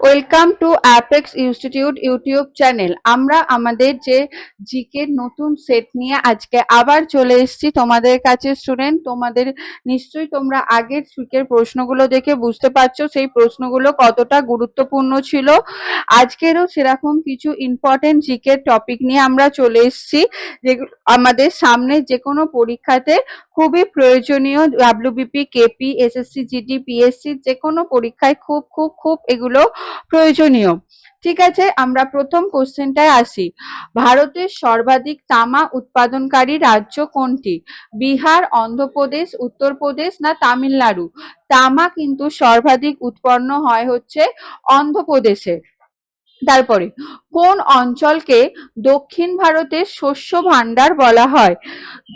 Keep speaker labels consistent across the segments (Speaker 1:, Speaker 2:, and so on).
Speaker 1: Welcome to apex institute YouTube channel আমরা আমাদের যে জিকে নতুন সেট নিয়ে আজকে আবার চলে এসেছি তোমাদের কাছে স্টুডেন্ট তোমাদের নিশ্চয়ই তোমরা আগের উইকের প্রশ্নগুলো দেখে বুঝতে পারছ, সেই প্রশ্নগুলো কতটা গুরুত্বপূর্ণ ছিল। আজকেরও সেরকম কিছু ইম্পর্টেন্ট জিকে টপিক নিয়ে আমরা চলে এসেছি। যেগুলো আমাদের সামনে যে কোনো পরীক্ষাতে খুবই প্রয়োজনীয় WBP KP SSC GD PSC যে কোনো পরীক্ষায় খুব খুব খুব এগুলো প্রয়োজনীয়। ঠিক আছে, আমরা প্রথম কোশ্চেনটায় আসি। ভারতের সর্বাধিক তামা উৎপাদনকারী রাজ্য কোনটি? বিহার, অন্ধ্রপ্রদেশ, উত্তরপ্রদেশ না তামিলনাড়ু? তামা কিন্তু সর্বাধিক উৎপন্ন হয় হচ্ছে অন্ধ্রপ্রদেশে। তারপরে কোন অঞ্চলকে দক্ষিণ ভারতের শস্য ভাণ্ডার বলা হয়?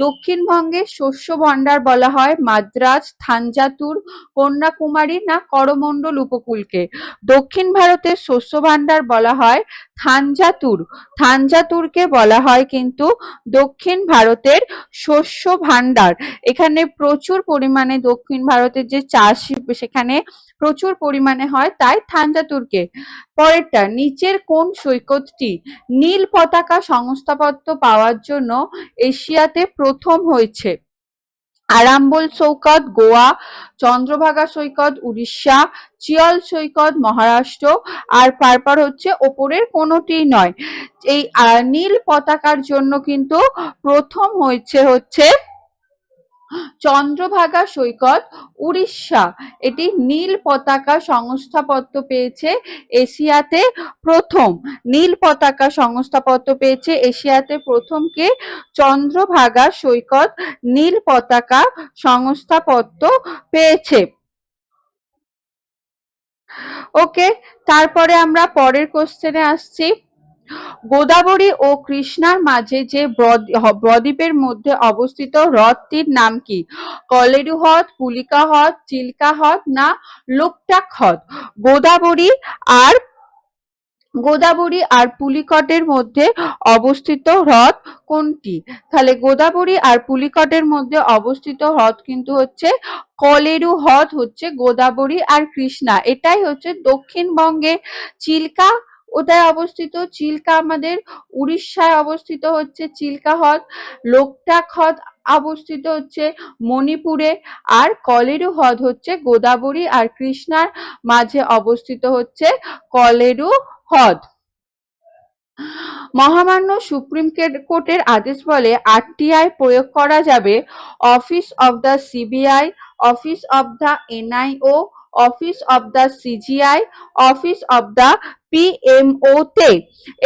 Speaker 1: দক্ষিণবঙ্গের শস্য ভাণ্ডার বলা হয় মাদ্রাজ, থানজাতুর, কন্যাকুমারী না করমণ্ডল উপকূলকে? দক্ষিণ ভারতের শস্য ভাণ্ডার বলা হয় থানজাতুর। থানজাতুরকে বলা হয় কিন্তু দক্ষিণ ভারতের শস্য ভাণ্ডার। এখানে প্রচুর পরিমাণে দক্ষিণ ভারতের যে চাষ সেখানে প্রচুর পরিমাণে হয়, তাই থানজাতুরকে। পরেরটা, নিচের কোন সৈকতটি নীল পতাকা সংস্থাপত্র পাওয়ার জন্য এশিয়াতে প্রথম হয়েছে। আরাম্বল সৈকত, গোয়া, চন্দ্রভাগা সৈকত, উড়িষ্যা, চিয়ল সৈকত, মহারাষ্ট্র, আর পারপার হচ্ছে ওপরের কোনোটি নয়। এই নীল পতাকার জন্য কিন্তু প্রথম হয়েছে হচ্ছে চন্দ্রভাগা সৈকত, উড়িষ্যা। এটি নীল পতাকা সংস্থাপত্র পেয়েছে এশিয়াতে প্রথম। নীল পতাকা সংস্থাপত্র পেয়েছে এশিয়াতে প্রথম কে? চন্দ্রভাগা সৈকত, নীল পতাকা সংস্থাপত্র পেয়েছে। ওকে তারপরে আমরা পরের কোশ্চেনে আসছি। গোদাবরী ও কৃষ্ণার মাঝে যে ব্রদ- হ- বদ্বীপের মধ্যে অবস্থিত হ্রদটির নাম কি? কলেরু হ্রদ পুলিকা হ্রদ চিল্কা হ্রদ না লোকটাক হ্রদ গোদাবরী আর গোদাবরী আর পুলিকটের মধ্যে অবস্থিত হ্রদ কোনটি? তাহলে গোদাবরী আর পুলিকটের মধ্যে অবস্থিত হ্রদ কিন্তু হচ্ছে কলেরু হ্রদ হচ্ছে গোদাবরী আর কৃষ্ণা। এটাই হচ্ছে দক্ষিণবঙ্গে চিল্কা ওটায় অবস্থিত চিল্কা আমাদের উড়িষ্যায় অবস্থিত হচ্ছে চিল্কা হ্রদ লোকটাক হ্রদ অবস্থিত হচ্ছে মণিপুরে, আর কলেরু হ্রদ হচ্ছে গোদাবরী আর কৃষ্ণার মাঝে অবস্থিত হচ্ছে কলেরু হ্রদ। মহামান্য সুপ্রিম কোর্টের আদেশ বলে আরটিআই প্রয়োগ করা যাবে office of the CBI, office of the NIO, office of the CGI, office of the PMO তে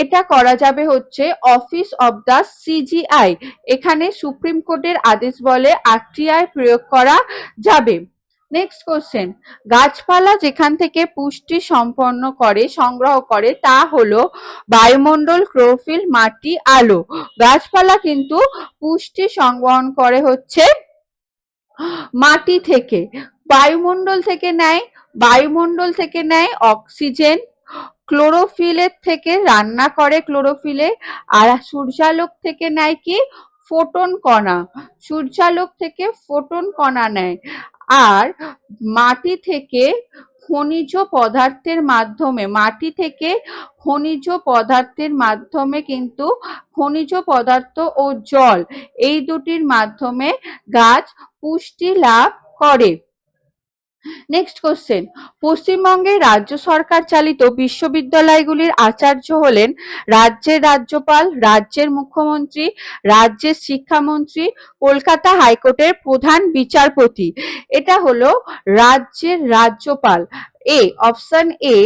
Speaker 1: এটা করা যাবে হচ্ছে অফিস অফ দ্য সিজিআই এখানে সুপ্রিম কোর্টের আদেশ বলে আরটিআই প্রয়োগ করা যাবে। নেক্সট কোশ্চেন গাছপালা যেখান থেকে পুষ্টি সম্পন্ন করে, সংগ্রহ করে, তা হলো বায়ুমণ্ডল, ক্লোরোফিল, মাটি, আলো। গাছপালা কিন্তু পুষ্টি সংগ্রহণ করে হচ্ছে মাটি থেকে। বায়ুমণ্ডল থেকে নেয়, বায়ুমণ্ডল থেকে নেয় অক্সিজেন। ক্লোরোফিলের থেকে রান্না করে ক্লোরোফিলে, আর সূর্যালোক থেকে নেয় কি? ফোটন কণা। সূর্যালোক থেকে ফোটন কণা নেয়। আর মাটি থেকে খনিজ পদার্থের মাধ্যমে, মাটি থেকে খনিজ পদার্থের মাধ্যমে কিন্তু খনিজ পদার্থ ও জল এই দুটির মাধ্যমে গাছ পুষ্টি লাভ করে। নেক্সট কোশ্চেন পশ্চিমবঙ্গে রাজ্য সরকার চালিত বিশ্ববিদ্যালয়গুলির আচার্য হলেন রাজ্যের রাজ্যপাল, রাজ্যের মুখ্যমন্ত্রী, রাজ্যের শিক্ষামন্ত্রী, কলকাতা হাইকোর্টের প্রধান বিচারপতি। এটা হলো রাজ্যের রাজ্যপাল। এ অপশন এ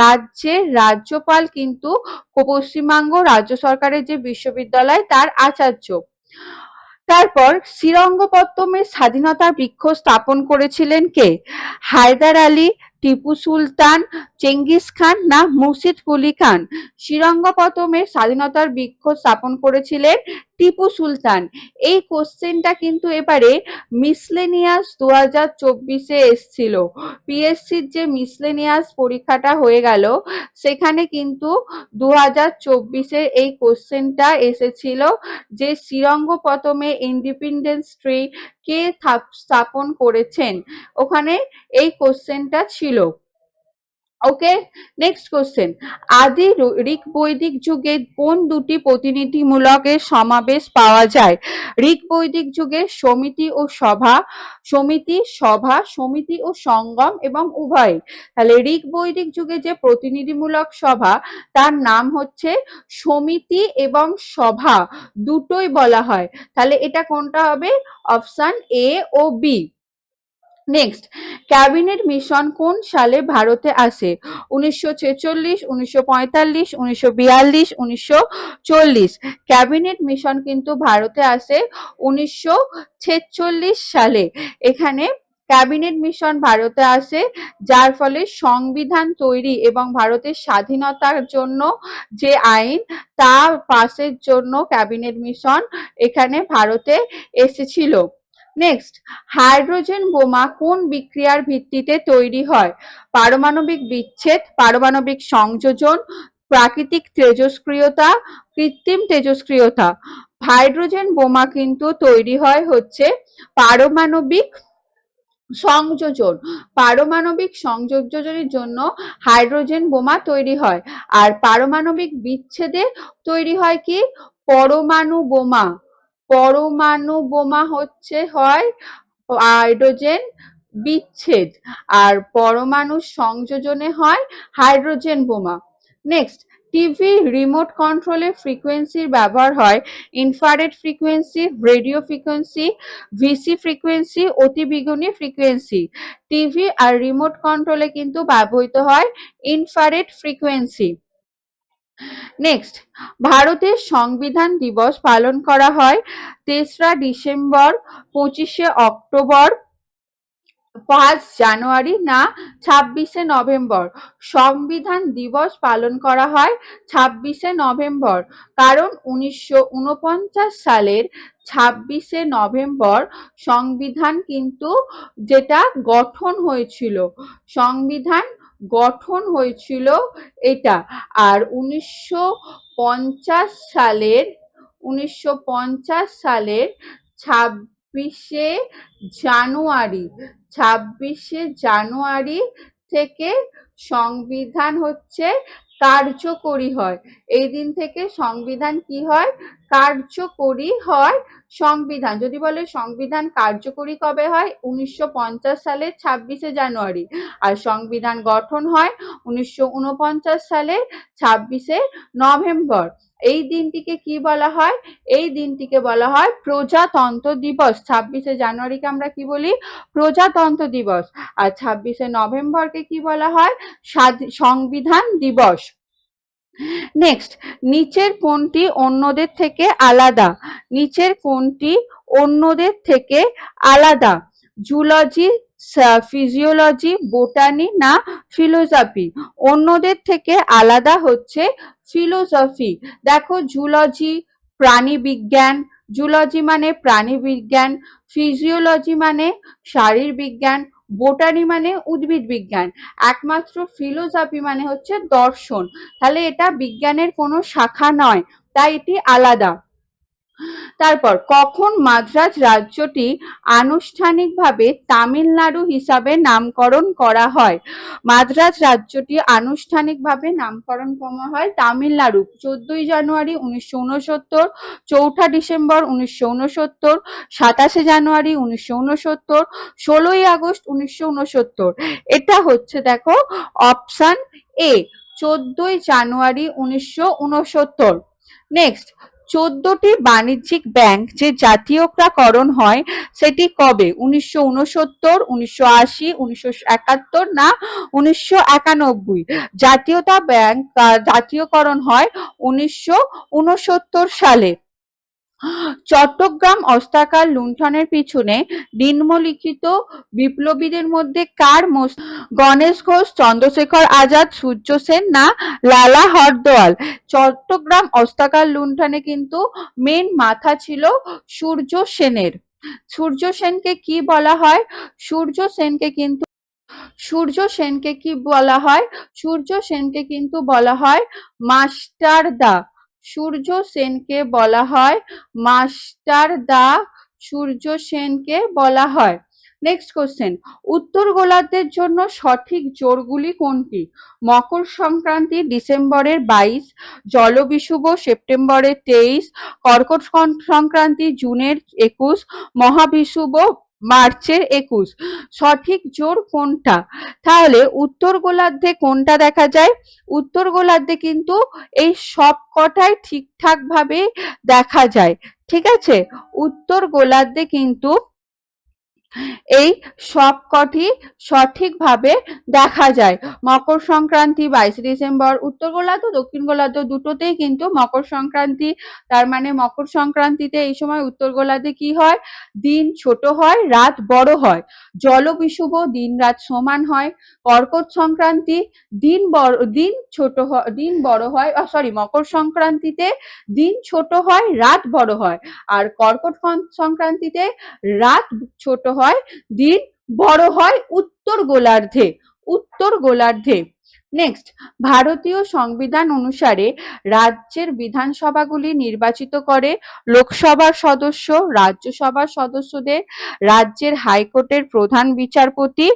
Speaker 1: রাজ্যের রাজ্যপাল কিন্তু পশ্চিমবঙ্গ রাজ্য সরকারের যে বিশ্ববিদ্যালয় তার আচার্য। তারপর শ্রীরঙ্গপত্তমের স্বাধীনতার বৃক্ষ স্থাপন করেছিলেন কে? হায়দার আলী, টিপু সুলতান, চেঙ্গিস খান না মুর্শিদ কুলি খান? শ্রীরঙ্গপত্তমের স্বাধীনতার বৃক্ষ স্থাপন করেছিলেন টিপু সুলতান। এই কোশ্চেনটা কিন্তু এবারে মিসলেনিয়াস দু হাজার চব্বিশে এসছিল। পিএসসির যে মিসলেনিয়াস পরীক্ষাটা হয়ে গেল, সেখানে কিন্তু দু হাজার চব্বিশের এই কোশ্চেনটা এসেছিল যে শ্রীরঙ্গপতমে ইন্ডিপেন্ডেন্স ট্রি কে থাপ- স্থাপন করেছেন। ওখানে এই কোশ্চেনটা ছিল। ওকে নেক্সট কোশ্চেন আদি ঋক বৈদিক যুগে কোন দুটি প্রতিনিধিমূলকের সমাবেশ পাওয়া যায়? ঋক বৈদিক যুগে সমিতি ও সভা, সমিতি সভা, সমিতি ও সঙ্গম এবং উভয়। তাহলে ঋক বৈদিক যুগে যে প্রতিনিধিমূলক সভা, তার নাম হচ্ছে সমিতি এবং সভা। দুটোই বলা হয়। তাহলে এটা কোনটা হবে? অপশান এ ও বি। নেক্সট ক্যাবিনেট মিশন কোন সালে ভারতে আসে? উনিশশো ছেচল্লিশ, উনিশশো পঁয়তাল্লিশ, উনিশশো বিয়াল্লিশ, উনিশশো চল্লিশ। ক্যাবিনেট মিশন কিন্তু ভারতে আসে উনিশশো ছেচল্লিশ সালে। এখানে ক্যাবিনেট মিশন ভারতে আসে, যার ফলে সংবিধান তৈরি এবং ভারতের স্বাধীনতার জন্য যে আইন, তা পাসের জন্য ক্যাবিনেট মিশন এখানে ভারতে এসেছিল। নেক্সট হাইড্রোজেন বোমা কোন বিক্রিয়ার ভিত্তিতে তৈরি হয়? পারমাণবিক বিচ্ছেদ, পারমাণবিক সংযোজন, প্রাকৃতিক তেজস্ক্রিয়তা, কৃত্রিম তেজস্ক্রিয়তা। হাইড্রোজেন বোমা কিন্তু তৈরি হয় হচ্ছে পারমাণবিক সংযোজন। পারমাণবিক সংযোজনের জন্য হাইড্রোজেন বোমা তৈরি হয়। আর পারমাণবিক বিচ্ছেদে তৈরি হয় কি? পরমাণু বোমা। পরমাণু বোমা হচ্ছে, হয় হাইড্রোজেন বিচ্ছেদ। আর পরমাণু সংযোজনে হয় হাইড্রোজেন বোমা। নেক্সট টিভি রিমোট কন্ট্রোলে ফ্রিকোয়েন্সির ব্যবহার হয়। Infrared frequency radio frequency VC frequency অতিবেগুনি ফ্রিকোয়েন্সি টিভি আর রিমোট কন্ট্রোলে কিন্তু ব্যবহৃত হয় ইনফ্রারেড ফ্রিকোয়েন্সি নেক্সট ভারতের সংবিধান দিবস পালন করা হয় তেসরা ডিসেম্বর, পঁচিশে অক্টোবর, পাঁচ জানুয়ারি না ছাব্বিশে নভেম্বর। সংবিধান দিবস পালন করা হয় ছাব্বিশে নভেম্বর, কারণ উনিশশো উনপঞ্চাশ সালের ছাব্বিশে নভেম্বর সংবিধান কিন্তু যেটা গঠন হয়েছিল। সংবিধান গঠন হয়েছিল এটা। আর উনিশশো পঞ্চাশ সালের, উনিশশো পঞ্চাশ সালের ছাব্বিশে জানুয়ারি ছাব্বিশে জানুয়ারি থেকে সংবিধান হচ্ছে কার্যকরী হয়। এই দিন থেকে সংবিধান কি হয়? কার্যকরী হয় সংবিধান। যদি বলে সংবিধান কার্যকরী কবে হয়? উনিশশো সালের ছাব্বিশে জানুয়ারি। আর সংবিধান গঠন হয় উনিশশো সালের ছাব্বিশে নভেম্বর। এই দিনটিকে কি বলা হয়? এই দিনটিকে বলা হয় প্রজাতন্ত্র দিবস। ছাব্বিশে জানুয়ারিকে আমরা কি বলি? প্রজাতন্ত্র দিবস। আর ছাব্বিশে নভেম্বরকে কি বলা হয়? স্বাধী- সংবিধান দিবস। নেক্সট নিচের কোনটি অন্যদের থেকে আলাদা। নিচের কোনটি অন্যদের থেকে আলাদা। জুলজি ফিজিওলজি বোটানি না ফিলোসফি অন্যদের থেকে আলাদা হচ্ছে ফিলোসফি দেখো জুলজি প্রাণী বিজ্ঞান। জুলজি মানে প্রাণী বিজ্ঞান। ফিজিওলজি মানে শারীর বিজ্ঞান। বোটানি মানে উদ্ভিদ বিজ্ঞান, একমাত্র ফিলোসফি মানে হচ্ছে দর্শন। তাহলে এটা বিজ্ঞানের কোনো শাখা নয়, তাই এটি আলাদা। তারপর, কখন মাদ্রাজ রাজ্যটি আনুষ্ঠানিকভাবে তামিলনাড়ু হিসাবে নামকরণ করা হয়? মাদ্রাজ রাজ্যটি আনুষ্ঠানিকভাবে নামকরণ করা হয় তামিলনাড়ু, চোদ্দই জানুয়ারি উনিশশো উনসত্তর চৌঠা ডিসেম্বর উনিশশো উনসত্তর সাতাশে জানুয়ারি উনিশশো উনসত্তর ষোলোই আগস্ট উনিশশো উনসত্তর এটা হচ্ছে দেখো অপশন এ চোদ্দই জানুয়ারি উনিশশো উনসত্তর নেক্সট চোদ্দটি বাণিজ্যিক ব্যাংক যে জাতীয়করণ হয়, সেটি কবে? উনিশশো উনসত্তর উনিশশো আশি, উনিশশো একাত্তর না উনিশশো একানব্বই? জাতীয়তা ব্যাংক জাতীয়করণ হয় উনিশশো উনসত্তর সালে। চট্টগ্রাম অস্তাকার লুণ্ঠনের পিছনে নিম্নলিখিত বিপ্লবীদের মধ্যে কার গণেশ ঘোষ, চন্দ্রশেখর আজাদ, সূর্য সেন না লালা হরদোয়াল? চট্টগ্রাম অস্তাকার লুণ্ঠনে কিন্তু মেন মাথা ছিল সূর্য সেনের। সূর্য সেনকে কি বলা হয়? সূর্য সেনকে কিন্তু সূর্য সেনকে কি বলা হয়? সূর্য সেনকে কিন্তু বলা হয় মাস্টার দা সূর্য সেনকে বলা হয়। মাস্টার দা সূর্য সেনকে বলা হয়। নেক্সট কোশ্চেন উত্তর গোলার্ধের জন্য সঠিক জোরগুলি কোনটি? মকর সংক্রান্তি ডিসেম্বরের বাইশ জলবিষুব সেপ্টেম্বরের তেইশ, কর্কট সংক্রান্তি জুনের একুশ মহাবিষুব মার্চের একুশ। সঠিক জোর কোনটা? তাহলে উত্তর গোলার্ধে কোনটা দেখা যায়? উত্তর গোলার্ধে কিন্তু এই সব কটাই ঠিকঠাক ভাবে দেখা যায়। ঠিক আছে? উত্তর গোলার্ধে কিন্তু এই সবকটি সঠিকভাবে দেখা যায়। মকর সংক্রান্তি বাইশে ডিসেম্বর, উত্তর গোলার্ধ, দক্ষিণ গোলার্ধ দুটোতেই কিন্তু মকর সংক্রান্তি, তার মানে মকর সংক্রান্তিতে এই সময় উত্তর গোলার্ধে কি হয়? দিন ছোট হয়, রাত বড় হয়। জলবিষুব দিন রাত সমান হয়। কর্কট সংক্রান্তি দিন বড়, দিন ছোট হয় দিন বড় হয় সরি মকর সংক্রান্তিতে দিন ছোট হয়, রাত বড় হয়। আর কর্কট সংক্রান্তিতে রাত ছোট হয়, দিন বড় হয় উত্তর গোলার্ধে উত্তর গোলার্ধে। নেক্সট ভারতীয় সংবিধান অনুসারে রাজ্যের বিধানসভাগুলি নির্বাচিত করে লোকসভার সদস্য, রাজ্যসভার সদস্যদের, রাজ্যের হাইকোর্টের প্রধান বিচারপতি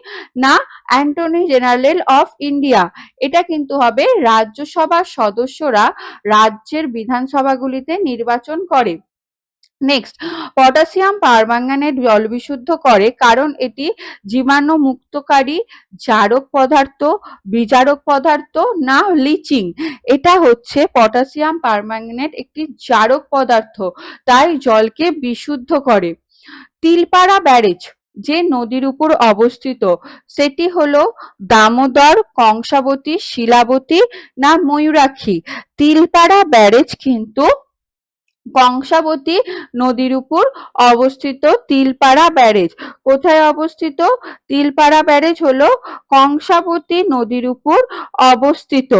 Speaker 1: না অ্যান্টনি জেনারেল অফ ইন্ডিয়া। এটা কিন্তু হবে রাজ্যসভার সদস্যরা রাজ্যের বিধানসভাগুলিতে নির্বাচন করে। নেক্সট পটাশিয়াম পারমাঙ্গানেট জল বিশুদ্ধ করে কারণ এটি জীবাণু মুক্তকারী জারক পদার্থ, বিজারক পদার্থ না লিচিং। এটা হচ্ছে পটাশিয়াম পারমাঙ্গানেট একটি জারক পদার্থ, তাই জলকে বিশুদ্ধ করে। তিলপাড়া ব্যারেজ, যে নদীর উপর অবস্থিত, সেটি হলো দামোদর কংসাবতী, শিলাবতী না ময়ূরাক্ষী। তিলপাড়া ব্যারেজ কিন্তু কংসাবতী নদীর উপর অবস্থিত তিলপাড়া ব্যারেজ। কোথায় অবস্থিত? তিলপাড়া ব্যারেজ হলো কংসাবতী নদীর উপর অবস্থিত।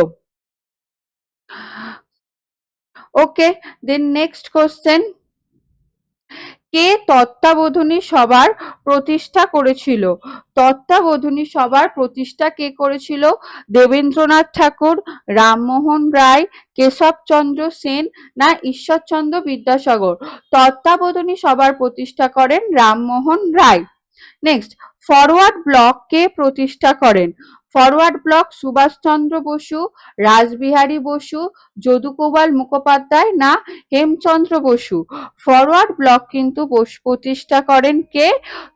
Speaker 1: ওকে দেন নেক্সট কোশ্চেন কে তত্ত্বাবধানী সভার প্রতিষ্ঠা করেছিল? তত্ত্বাবধানী সভার প্রতিষ্ঠা কে করেছিল? দেবেন্দ্রনাথ ঠাকুর, রামমোহন রায়, কেশবচন্দ্র সেন না ঈশ্বরচন্দ্র বিদ্যাসাগর? তত্ত্বাবধানী সভার প্রতিষ্ঠা করেন Rammohan Roy. Next forward block কে প্রতিষ্ঠা করেন? ফরওয়ার্ড ব্লক সুভাষচন্দ্র বসু, রাসবিহারী বসু যদুকোবাল মুখোপাধ্যায় না হেমচন্দ্র বসু? ফরওয়ার্ড ব্লক কিন্তু প্রতিষ্ঠা করেন কে?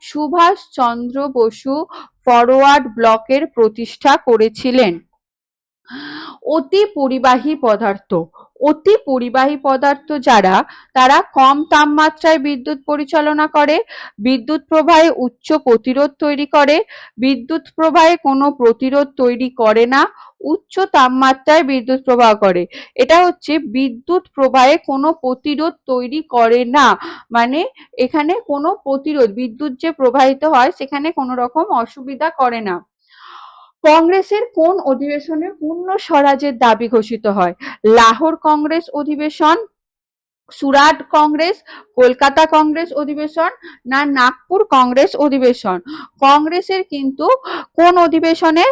Speaker 1: সুভাষচন্দ্র বসু ফরওয়ার্ড ব্লকের প্রতিষ্ঠা করেছিলেন। অতি পরিবাহী পদার্থ। অতি পরিবাহী পদার্থ যারা, তারা কম তাপমাত্রায় বিদ্যুৎ পরিচালনা করে, বিদ্যুৎ প্রবাহে উচ্চ প্রতিরোধ তৈরি করে, বিদ্যুৎ প্রবাহে কোনো প্রতিরোধ তৈরি করে না, উচ্চ তাপমাত্রায় বিদ্যুৎ প্রবাহ করে। এটা হচ্ছে বিদ্যুৎ প্রবাহে কোনো প্রতিরোধ তৈরি করে না মানে এখানে কোনো প্রতিরোধ, বিদ্যুৎ যে প্রবাহিত হয়, সেখানে কোনো রকম অসুবিধা করে না। কংগ্রেসের কোন অধিবেশনে পূর্ণ স্বরাজের দাবি ঘোষিত হয়? লাহোর কংগ্রেস অধিবেশন সুরাট কংগ্রেস, কলকাতা কংগ্রেস অধিবেশন না নাগপুর কংগ্রেস অধিবেশন। কংগ্রেসের কিন্তু কোন অধিবেশনে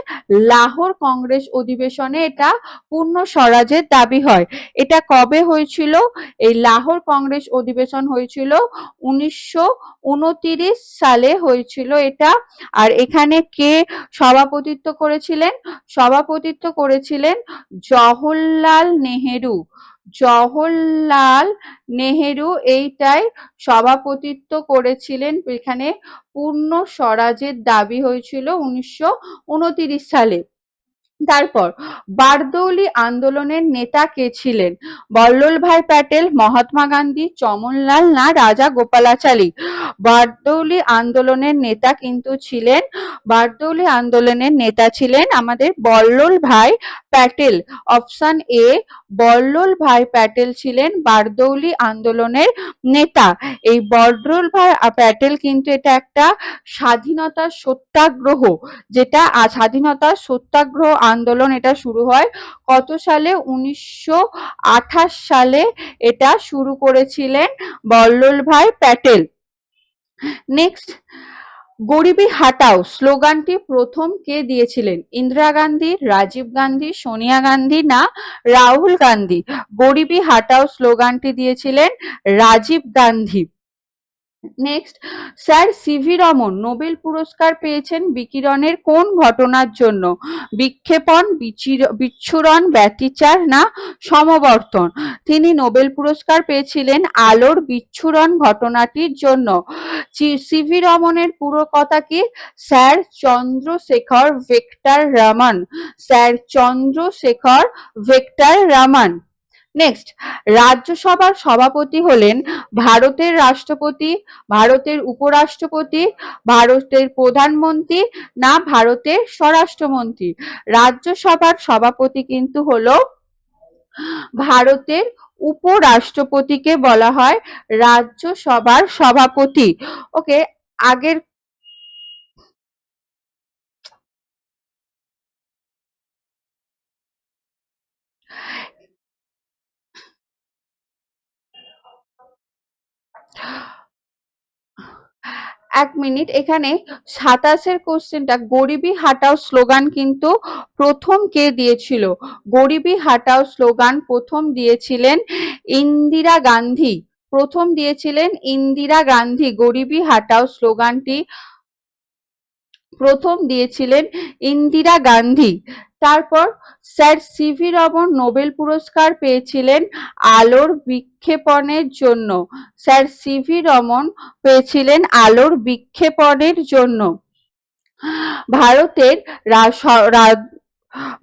Speaker 1: লাহোর কংগ্রেস অধিবেশনে এটা পূর্ণ স্বরাজের দাবি হয়। এটা কবে হয়েছিল? এই লাহোর কংগ্রেস অধিবেশন হয়েছিল উনিশশো সালে হয়েছিল এটা। আর এখানে কে সভাপতিত্ব করেছিলেন? সভাপতিত্ব করেছিলেন জওহরলাল নেহেরু। জওহরলাল নেহেরু এইটাই সভাপতিত্ব করেছিলেন। এখানে পূর্ণ স্বরাজের দাবি হয়েছিল উনিশশো সালে। তারপর বারদৌলি আন্দোলনের নেতা কে ছিলেন? বল্লভভাই প্যাটেল, মহাত্মা গান্ধী, চমনলাল না, রাজা গোপালাচারী বারদৌলি আন্দোলনের নেতা কিন্তু ছিলেন, বারদৌলি আন্দোলনের নেতা ছিলেন আমাদের বল্লল ভাই প্যাটেল, অপশন এ বল্লল ভাই প্যাটেল ছিলেন বারদৌলি আন্দোলনের নেতা। এই বল্লল ভাই প্যাটেল কিন্তু এটা একটা স্বাধীনতা সত্যাগ্রহ, যেটা স্বাধীনতা সত্যাগ্রহ আন্দোলন এটা শুরু হয় কত সালে? উনিশশো আঠাশ সালে এটা শুরু করেছিলেন বল্লল ভাই প্যাটেল। নেক্সট গরিবি হাটাও স্লোগানটি প্রথম কে দিয়েছিলেন? ইন্দিরা গান্ধী, রাজীব গান্ধী, সোনিয়া গান্ধী না রাহুল গান্ধী? গরিবি হাটাও স্লোগানটি দিয়েছিলেন Rajiv Gandhi. Next sir CV Raman, Nobel পুরস্কার পেয়েছেন বিকিরণের কোন ঘটনার জন্য? বিক্ষেপণ বিচ্ছুরণ, ব্যতিচার না সমবর্তন? তিনি নোবেল পুরস্কার পেয়েছিলেন আলোর বিচ্ছুরণ ঘটনাটির জন্য। সিভি রমনের পুরো কথা কি? স্যার চন্দ্রশেখর ভেক্টর রমন। স্যার চন্দ্রশেখর ভেক্টর রমন। নেক্সট রাজ্যসভার সভাপতি হলেন ভারতের রাষ্ট্রপতি, ভারতের উপরাষ্ট্রপতি, ভারতের প্রধানমন্ত্রী না ভারতের স্বরাষ্ট্রমন্ত্রী। রাজ্যসভার সভাপতি কিন্তু হলো ভারতের উপরাষ্ট্রপতিকে বলা হয় রাজ্যসভার সভাপতি। ওকে আগের এক মিনিট, এখানে সাতাশের কোশ্চেনটা, গরিবি হাটাও স্লোগান কিন্তু প্রথম কে দিয়েছিল? গরিবি হাটাও স্লোগান প্রথম দিয়েছিলেন ইন্দিরা গান্ধী। প্রথম দিয়েছিলেন ইন্দিরা গান্ধী। গরিবি হাটাও স্লোগানটি প্রথম দিয়েছিলেন ইন্দিরা গান্ধী। তারপর স্যার সিভি রমন নোবেল পুরস্কার পেয়েছিলেন আলোর বিক্ষেপণের জন্য। স্যার সিভি রমন পেয়েছিলেন আলোর বিক্ষেপণের জন্য। ভারতের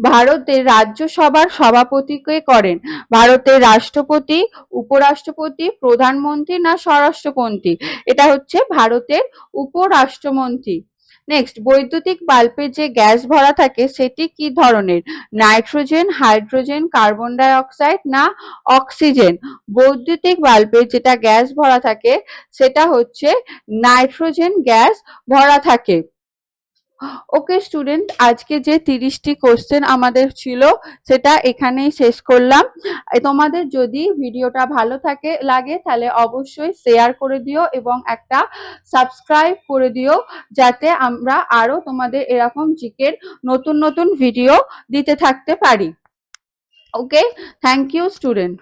Speaker 1: ভারতের রাজ্যসভার সভাপতিকে করেন। ভারতের রাষ্ট্রপতি, উপরাষ্ট্রপতি, প্রধানমন্ত্রী না স্বরাষ্ট্রমন্ত্রী? এটা হচ্ছে ভারতের উপরাষ্ট্রমন্ত্রী। নেক্সট বৈদ্যুতিক বাল্বে যে গ্যাস ভরা থাকে, সেটি কি ধরনের? Nitrogen, hydrogen, carbon dioxide না অক্সিজেন? বৈদ্যুতিক বাল্বে যেটা গ্যাস ভরা থাকে, সেটা হচ্ছে নাইট্রোজেন গ্যাস ভরা থাকে। ওকে স্টুডেন্ট, আজকে যে তিরিশটি কোশ্চেন আমাদের ছিল, সেটা এখানেই শেষ করলাম। তোমাদের যদি ভিডিওটা ভালো থাকে, লাগে, তাহলে অবশ্যই শেয়ার করে দিও এবং একটা সাবস্ক্রাইব করে দিও, যাতে আমরা আরও তোমাদের এরকম জিকের নতুন নতুন ভিডিও দিতে থাকতে পারি। Okay thank you student